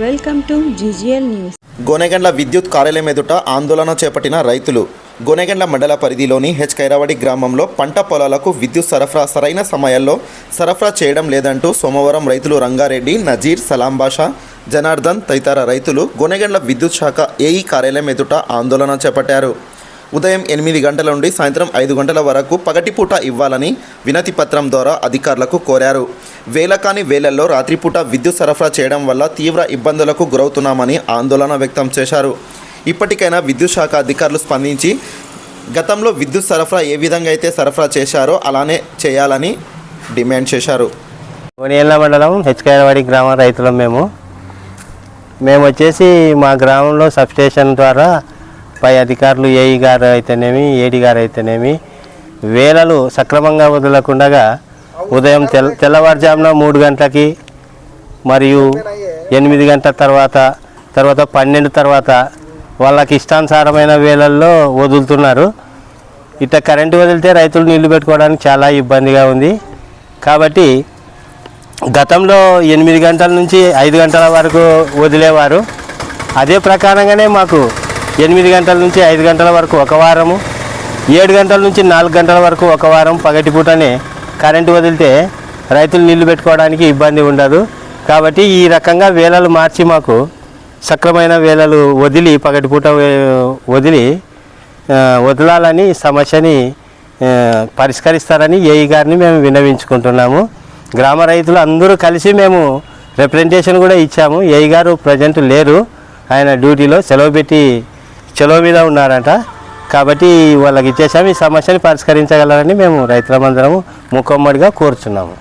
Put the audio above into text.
Welcome to GGL news. Gonegandla విద్యుత్ కార్యాలయం ఎదుట ఆందోళన చేపట్టిన రైతులు. గోనెగండ్ల మండల పరిధిలోని హెచ్ కైరావడి గ్రామంలో పంట పొలాలకు విద్యుత్ సరఫరా సరైన సమయాల్లో సరఫరా చేయడం లేదంటూ సోమవారం రైతులు రంగారెడ్డి నజీర్ సలాం బాషా జనార్దన్ తదితర రైతులు గోనెగండ్ల విద్యుత్ శాఖ ఏఈ కార్యాలయం ఎదుట ఆందోళన చేపట్టారు. ఉదయం ఎనిమిది గంటల నుండి సాయంత్రం ఐదు గంటల వరకు పగటిపూట ఇవ్వాలని వినతి పత్రం ద్వారా అధికారులకు కోరారు. వేల కాని వేలల్లో రాత్రిపూట విద్యుత్ సరఫరా చేయడం వల్ల తీవ్ర ఇబ్బందులకు గురవుతున్నామని ఆందోళన వ్యక్తం చేశారు. ఇప్పటికైనా విద్యుత్ శాఖ అధికారులు స్పందించి గతంలో విద్యుత్ సరఫరా ఏ విధంగా అయితే సరఫరా చేశారో అలానే చేయాలని డిమాండ్ చేశారు. కొనియల్ల మండలం హెచ్కేరవాడి గ్రామ రైతులం మేము. మేము వచ్చేసి మా గ్రామంలో సబ్స్టేషన్ ద్వారా పై అధికారులు ఏఈ గారు అయితేనేమి ఏడి గారు అయితేనేమి వేలలు సక్రమంగా వదలకుండా ఉదయం తెల్ల తెల్లవారుజామున మూడు గంటలకి మరియు ఎనిమిది గంటల తర్వాత తర్వాత పన్నెండు తర్వాత వాళ్ళకి ఇష్టానుసారమైన వేళల్లో వదులుతున్నారు. ఇట్లా కరెంటు వదిలితే రైతులు నీళ్ళు పెట్టుకోవడానికి చాలా ఇబ్బందిగా ఉంది. కాబట్టి గతంలో ఎనిమిది గంటల నుంచి ఐదు గంటల వరకు వదిలేవారు. అదే ప్రకారంగానే మాకు ఎనిమిది గంటల నుంచి ఐదు గంటల వరకు ఒక వారము ఏడు గంటల నుంచి నాలుగు గంటల వరకు ఒక వారం పగటిపూటనే కరెంటు వదిలితే రైతులు నీళ్ళు పెట్టుకోవడానికి ఇబ్బంది ఉండదు. కాబట్టి ఈ రకంగా వేలలు మార్చి మాకు సక్రమైన వేలలు వదిలి పగటిపూట వదిలి వదలాలని సమస్యని పరిష్కరిస్తారని ఏఈ గారిని మేము విన్నవించుకుంటున్నాము. గ్రామ రైతులు అందరూ కలిసి మేము రిప్రజెంటేషన్ కూడా ఇచ్చాము. ఏఈ గారు ప్రజెంట్ లేరు. ఆయన డ్యూటీలో సెలవు పెట్టి సెలవు మీద ఉన్నారంట. కాబట్టి వాళ్ళకి ఇచ్చేసాము ఈ సమస్యని పరిష్కరించగలరని మేము రైతులమందరము ముఖమ్మడిగా కోరుచున్నాము.